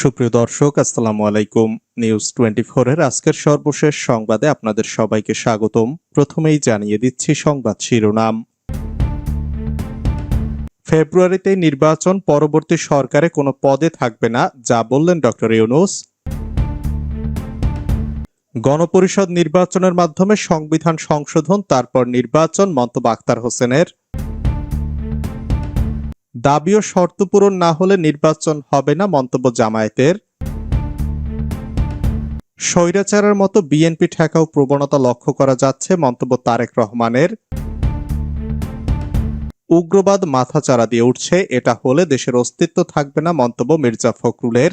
সুপ্রিয় দর্শক, আসসালামু আলাইকুম। নিউজ টোয়েন্টি এর আজকের সর্বশেষ সংবাদে আপনাদের সবাইকে স্বাগতম। প্রথমেই জানিয়ে দিচ্ছি সংবাদ শিরোনাম। ফেব্রুয়ারিতে নির্বাচন পরবর্তী সরকারে কোনো পদে থাকবে না, যা বললেন ডক্টর ইউনুস। গণপরিষদ নির্বাচনের মাধ্যমে সংবিধান সংশোধন, তারপর নির্বাচন, মন্তব্য আক্তার হোসেনের। দাবি ও শর্ত পূরণ না হলে নির্বাচন হবে না মন্তব্য জামায়াতের। স্বৈরাচারের মতো বিএনপি ঠেকাও প্রবণতা লক্ষ্য করা যাচ্ছে মন্তব্য তারেক রহমানের। উগ্রবাদ মাথাচাড়া দিয়ে উঠছে, এটা হলে দেশের অস্তিত্ব থাকবে না মন্তব্য মির্জা ফখরুলের।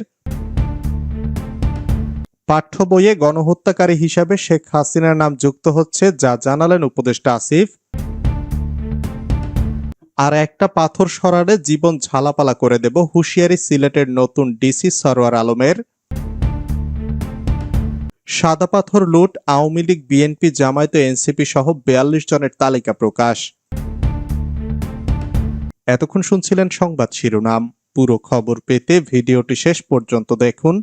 পাঠ্য বইয়ে গণহত্যাকারী হিসাবে শেখ হাসিনার নাম যুক্ত হচ্ছে, যা জানালেন উপদেষ্টা আসিফ। আর একটা পাথর সরারে জীবন ঝালাপালা করে দেব হুঁশিয়ারি সিলেটের নতুন ডিসি সরোয়ার আলমের। সাদা পাথর লুট আওয়ামী লীগ, বিএনপি, জামায়াত, এনসিপি সহ বিয়াল্লিশ জনের তালিকা প্রকাশ। এতক্ষণ শুনছিলেন সংবাদ শিরোনাম। পুরো খবর পেতে ভিডিওটি শেষ পর্যন্ত দেখুন।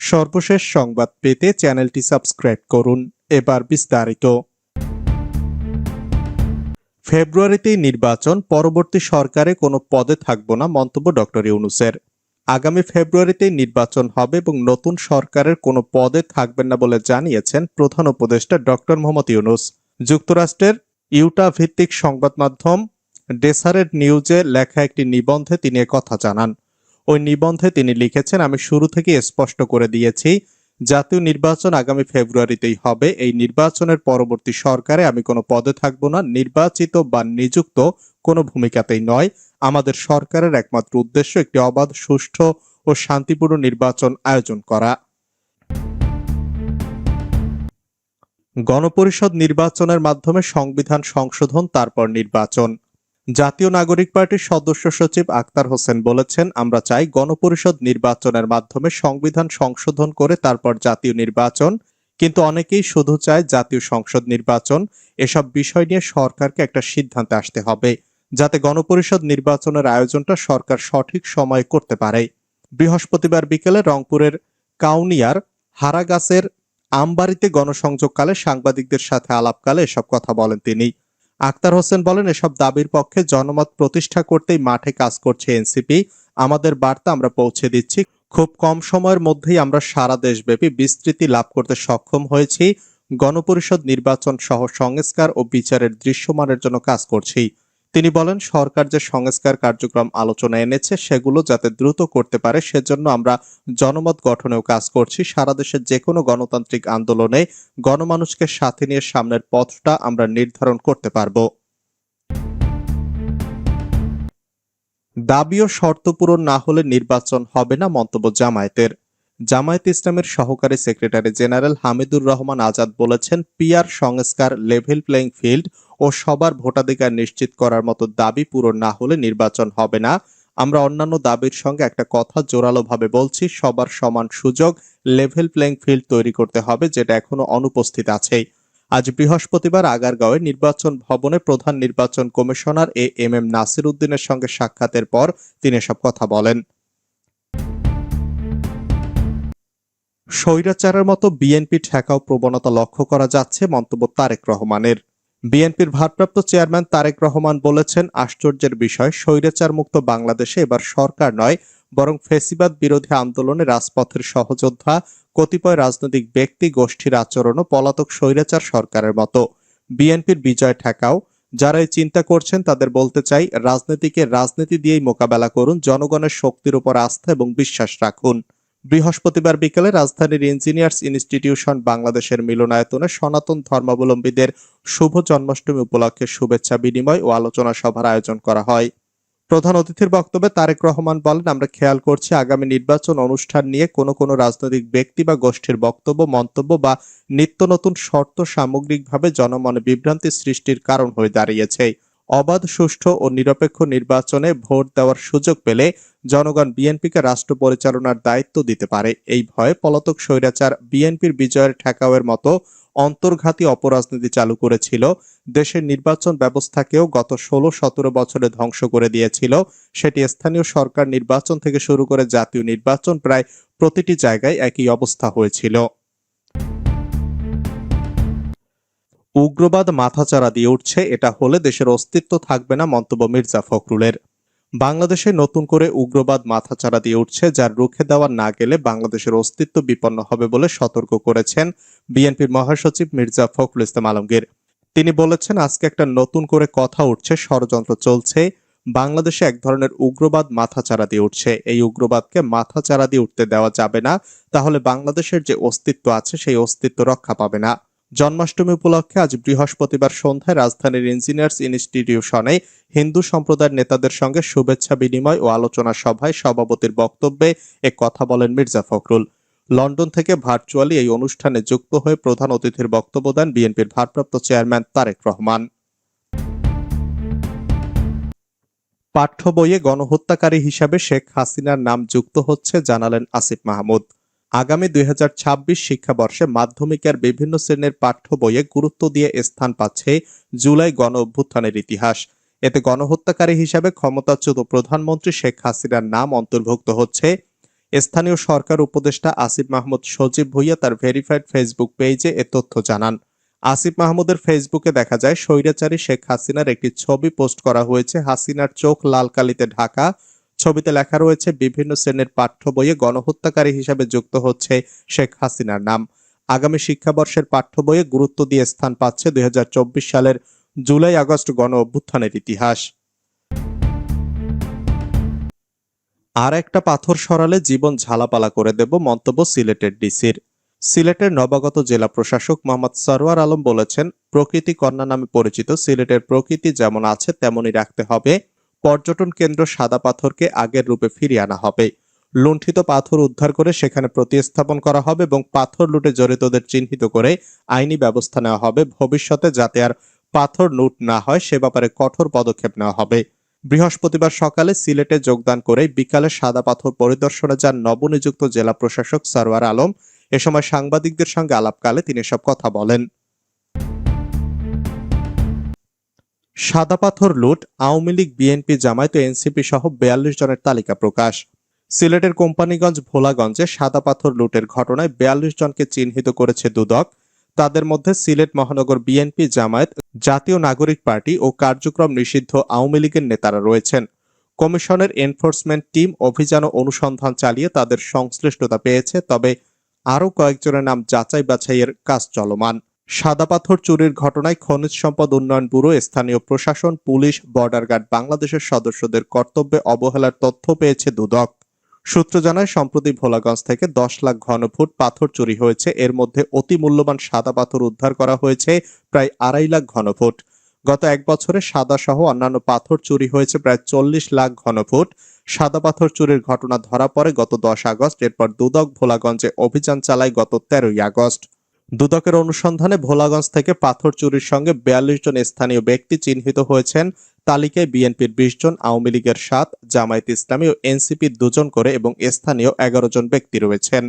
সর্বশেষ সংবাদ পেতে চ্যানেলটি সাবস্ক্রাইব করুন। এবার বিস্তারিত। ফেব্রুয়ারিতেই নির্বাচন, পরবর্তী সরকারে কোনো পদে থাকব না, মন্তব্য ডক্টর ইউনুসের। আগামী ফেব্রুয়ারিতেই নির্বাচন হবে এবং নতুন সরকারের কোনো পদে থাকবেন না বলে জানিয়েছেন প্রধান উপদেষ্টা ডক্টর মোহাম্মদ ইউনুস। যুক্তরাষ্ট্রের ইউটা ভিত্তিক সংবাদ মাধ্যম ডেসারের নিউজে লেখা একটি নিবন্ধে তিনি কথা জানান। ওই নিবন্ধে তিনি লিখেছেন, আমি শুরু থেকে স্পষ্ট করে দিয়েছি জাতীয় নির্বাচন আগামী ফেব্রুয়ারিতেই হবে। এই নির্বাচনের পরবর্তী সরকারে আমি কোনো পদে থাকব না। নির্বাচিত বা নিযুক্ত কোনো ভূমিকাতেই নয়। আমাদের সরকারের একমাত্র উদ্দেশ্য একটি অবাধ, সুষ্ঠু ও শান্তিপূর্ণ নির্বাচন আয়োজন করা। গণপরিষদ নির্বাচনের মাধ্যমে সংবিধান সংশোধন, তারপর নির্বাচন। জাতীয় নাগরিক পার্টির সদস্য সচিব আক্তার হোসেন বলেছেন, আমরা চাই গণপরিষদ নির্বাচনের মাধ্যমে সংবিধান সংশোধন করে তারপর জাতীয় নির্বাচন, কিন্তু অনেকেই শুধু চায় জাতীয় সংসদ নির্বাচন। এসব বিষয় নিয়ে সরকারকে একটা সিদ্ধান্তে আসতে হবে, যাতে গণপরিষদ নির্বাচনের আয়োজনটা সরকার সঠিক সময়ে করতে পারে। বৃহস্পতিবার বিকেলে রংপুরের কাউনিয়ার হারাগাছের আমবাড়িতে গণসংযোগকালে সাংবাদিকদের সাথে আলাপকালে এসব কথা বলেন তিনি। আক্তার হোসেন বলেন, এসব দাবির পক্ষে জনমত প্রতিষ্ঠা করতেই মাঠে কাজ করছে এনসিপি। আমাদের বার্তা আমরা পৌঁছে দিচ্ছি। খুব কম সময়ের মধ্যেই আমরা সারা দেশব্যাপী বিস্তৃতি লাভ করতে সক্ষম হয়েছি। গণপরিষদ নির্বাচন সহ সংস্কার ও বিচারের দৃশ্যমানের জন্য কাজ করছি। তিনি বলেন, সরকার যে সংস্কার কার্যক্রম আলোচনা এনেছে, সেগুলো যাতে দ্রুত করতে পারে, সেজন্য আমরা জনমত গঠনেও কাজ করছি। সারা দেশের যে কোনো গণতান্ত্রিক আন্দোলনে গণমানুষকে সাথে নিয়ে সামনের পথটা আমরা নির্ধারণ করতে পারব। দাবি ও শর্ত পূরণ না হলে নির্বাচন হবে না মন্তব্য জামায়াতের। জামায়াত ইসলামের সহকারী সেক্রেটারি জেনারেল হামিদুর রহমান আজাদ বলেছেন, পিআর সংস্কার লেভেল প্লেইং ফিল্ড ও সবার ভোটাধিকার নিশ্চিত করার মতো দাবি পূরণ না হলে নির্বাচন হবে না। আমরা অন্যান্য দাবির সঙ্গে একটা কথা জোরালোভাবে বলছি, সবার সমান সুযোগ লেভেল প্লেইং ফিল্ড তৈরি করতে হবে, যেটা এখনও অনুপস্থিত আছে আজ বৃহস্পতিবার আগারগাঁওয়ে নির্বাচন ভবনে প্রধান নির্বাচন commissioner A M M Nasir উদ্দিনের সঙ্গে সাক্ষাতের পর তিনি এসব কথা বলেন। স্বৈরাচারের মতো বিএনপি ঠেকাও প্রবণতা লক্ষ্য করা যাচ্ছে মন্তব্য তারেক রহমানের। বিএনপির ভারপ্রাপ্ত চেয়ারম্যান তারেক রহমান বলেছেন, আশ্চর্যের বিষয় স্বৈরাচার মুক্ত বাংলাদেশে এবার সরকার নয়, বরং ফেসিবাদ বিরোধী আন্দোলনে রাজপথের সহযোদ্ধা, কতিপয় রাজনৈতিক ব্যক্তি, গোষ্ঠীর আচরণ ও পলাতক স্বৈরাচার সরকারের মতো। বিএনপির বিজয় ঠেকাও যারা এই চিন্তা করছেন তাদের বলতে চাই, রাজনীতিকে রাজনীতি দিয়েই মোকাবেলা করুন, জনগণের শক্তির উপর আস্থা এবং বিশ্বাস রাখুন। বৃহস্পতিবার বিকেলে রাজধানীর ইঞ্জিনিয়ার্স ইনস্টিটিউশন বাংলাদেশের মিলনায়তনে সনাতন ধর্মাবলম্বীদের শুভ জন্মাষ্টমী উপলক্ষে শুভেচ্ছা বিনিময় ও আলোচনা সভার আয়োজন করা হয়। প্রধান অতিথির বক্তব্যে তারেক রহমান বলেন, আমরা খেয়াল করছি আগামী নির্বাচন অনুষ্ঠান নিয়ে কোনো কোনো রাজনৈতিক ব্যক্তি বা গোষ্ঠীর বক্তব্য, মন্তব্য বা নিত্য নতুন শর্ত সামগ্রিকভাবে জনমনে বিভ্রান্তি সৃষ্টির কারণ হয়ে দাঁড়িয়েছে। অবাধ, সুষ্ঠু ও নিরপেক্ষ নির্বাচনে ভোট দেওয়ার সুযোগ পেলে জনগণ বিএনপিকে রাষ্ট্র পরিচালনার দায়িত্ব দিতে পারে। এই ভয়ে পলাতক স্বৈরাচার বিএনপির বিজয়ের ঠেকাওয়ের মতো অন্তর্ঘাতী অপরাজনীতি চালু করেছিল। দেশের নির্বাচন ব্যবস্থাকেও গত ষোলো সতেরো বছরে ধ্বংস করে দিয়েছিল। সেটি স্থানীয় সরকার নির্বাচন থেকে শুরু করে জাতীয় নির্বাচন প্রায় প্রতিটি জায়গায় একই অবস্থা হয়েছিল। উগ্রবাদ মাথাচাড়া দিয়ে উঠছে, এটা হলে দেশের অস্তিত্ব থাকবে না, মন্তব্য মির্জা ফখরুলের। বাংলাদেশে নতুন করে উগ্রবাদ মাথাচাড়া দিয়ে উঠছে, যার রুখে দেওয়া না গেলে বাংলাদেশের অস্তিত্ব বিপন্ন হবে বলে সতর্ক করেছেন বিএনপির মহাসচিব মির্জা ফখরুল ইসলাম আলমগীর। তিনি বলেছেন, আজকে একটা নতুন করে কথা উঠছে, ষড়যন্ত্র চলছে, বাংলাদেশে এক ধরনের উগ্রবাদ মাথাচাড়া দিয়ে উঠছে। এই উগ্রবাদকে মাথাচাড়া দিয়ে উঠতে দেওয়া যাবে না, তাহলে বাংলাদেশের যে অস্তিত্ব আছে, সেই অস্তিত্ব রক্ষা পাবে না। জন্মাষ্টমী উপলক্ষে আজ বৃহস্পতিবার সন্ধ্যায় রাজধানীর ইঞ্জিনিয়ার্স ইনস্টিটিউশনে হিন্দু সম্প্রদায়ের নেতাদের সঙ্গে শুভেচ্ছা বিনিময় ও আলোচনা সভায় সভাপতির বক্তব্যে এ কথা বলেন মির্জা ফখরুল। লন্ডন থেকে ভার্চুয়ালি এই অনুষ্ঠানে যুক্ত হয়ে প্রধান অতিথির বক্তব্য দেন বিএনপির ভারপ্রাপ্ত চেয়ারম্যান তারেক রহমান। পাঠ্য বইয়ে গণহত্যাকারী হিসাবে শেখ হাসিনার নাম যুক্ত হচ্ছে, জানালেন আসিফ মাহমুদ। আগামী দুই হাজার ছাব্বিশ শিক্ষাবর্ষে মাধ্যমিকের বিভিন্ন শ্রেণির পাঠ্য বইয়ে গুরুত্ব দিয়ে স্থান পাচ্ছে জুলাই গণ অভ্যুত্থানের ইতিহাস। এতে গণহত্যাকারী হিসাবে ক্ষমতাচ্যুত প্রধানমন্ত্রী শেখ হাসিনার নাম অন্তর্ভুক্ত হচ্ছে। স্থানীয় সরকার উপদেষ্টা আসিফ মাহমুদ সজীব ভুইয়া তার ভেরিফাইড ফেসবুক পেজে এ তথ্য জানান। আসিফ মাহমুদের ফেসবুকে দেখা যায়, স্বৈরাচারী শেখ হাসিনার একটি ছবি পোস্ট করা হয়েছে হাসিনার চোখ লাল কালিতে ঢাকা ছবিতে লেখা রয়েছে, বিভিন্ন শ্রেণির পাঠ্য বইয়ে গণহত্যাকারী হিসাবে যুক্ত হচ্ছে শেখ হাসিনার নাম। আগামী শিক্ষাবর্ষের পাঠ্য বইয়ে গুরুত্ব দিয়ে স্থান পাচ্ছে দুই সালের জুলাই আগস্ট গণ অভ্যুত্থানের ইতিহাস। আর একটা পাথর সরালে জীবন ঝালাপালা করে দেব মন্তব্য সিলেটের ডিসির। সিলেটের নবাগত জেলা প্রশাসক মোহাম্মদ সরওয়ার আলম বলেছেন, প্রকৃতি কন্যা নামে পরিচিত সিলেটের প্রকৃতি যেমন আছে, তেমনই রাখতে হবে পর্যটন কেন্দ্র সাদা পাথরকে আগের রূপে ফিরিয়ে আনা হবে। লুণ্ঠিত পাথর উদ্ধার করে সেখানে প্রতিস্থাপন করা হবে এবং পাথর লুটে জড়িতদের চিহ্নিত করে আইনি ব্যবস্থা নেওয়া হবে। ভবিষ্যতে যাতে আর পাথর লুট না হয়, সে ব্যাপারে কঠোর পদক্ষেপ নেওয়া হবে। বৃহস্পতিবার সকালে সিলেটে যোগদান করে বিকালে সাদা পাথর পরিদর্শনে যান নবনিযুক্ত জেলা প্রশাসক সারওয়ার আলম। এ সময় সাংবাদিকদের সঙ্গে আলাপকালে তিনি সব কথা বলেন। সাদা পাথর লুট আওয়ামী লীগ, বিএনপি, জামায়াত এনসিপি সহ বেয়াল্লিশ জনের তালিকা প্রকাশ। সিলেটের কোম্পানিগঞ্জ, ভোলাগঞ্জে সাদা পাথর লুটের ঘটনায় বেয়াল্লিশ জনকে চিহ্নিত করেছে দুদক। তাদের মধ্যে সিলেট মহানগর বিএনপি, জামায়াত, জাতীয় নাগরিক পার্টি ও কার্যক্রম নিষিদ্ধ আওয়ামী লীগের নেতারা রয়েছেন। কমিশনের এনফোর্সমেন্ট টিম অভিযান ও অনুসন্ধান চালিয়ে তাদের সংশ্লিষ্টতা পেয়েছে, তবে আরও কয়েকজনের নাম যাচাই বাছাইয়ের কাজ চলমান। সাদা পাথর চুরির ঘটনায় খনিজ সম্পদ উন্নয়ন ব্যুরো, স্থানীয় প্রশাসন, পুলিশ, বর্ডার গার্ড বাংলাদেশের সদস্যদের কর্তব্যে অবহেলার তথ্য পেয়েছে দুদক। সূত্র জানায়, সম্প্রতি ভোলাগঞ্জ থেকে দশ লাখ ঘনফুট পাথর চুরি হয়েছে। এর মধ্যে অতি মূল্যবান সাদা পাথর উদ্ধার করা হয়েছে প্রায় আড়াই লাখ ঘনফুট। গত এক বছরে সাদা সহ অন্যান্য পাথর চুরি হয়েছে প্রায় চল্লিশ লাখ ঘনফুট। সাদা পাথর চুরির ঘটনা ধরা পড়ে গত দশ আগস্ট। এরপর দুদক ভোলাগঞ্জে অভিযান চালায় গত তেরোই আগস্ট। দুদকের অনুসন্ধানে ভোলাগঞ্জ থেকে পাথর চুরির সঙ্গে বিয়াল্লিশ জন স্থানীয় ব্যক্তি চিহ্নিত হয়েছেন। তালিকায় বিএনপির বিশ জন, আওয়ামী লীগের সাত, জামায়াত ইসলামী ও এনসিপির দুজন করে এবং স্থানীয় এগারো জন ব্যক্তি রয়েছেন।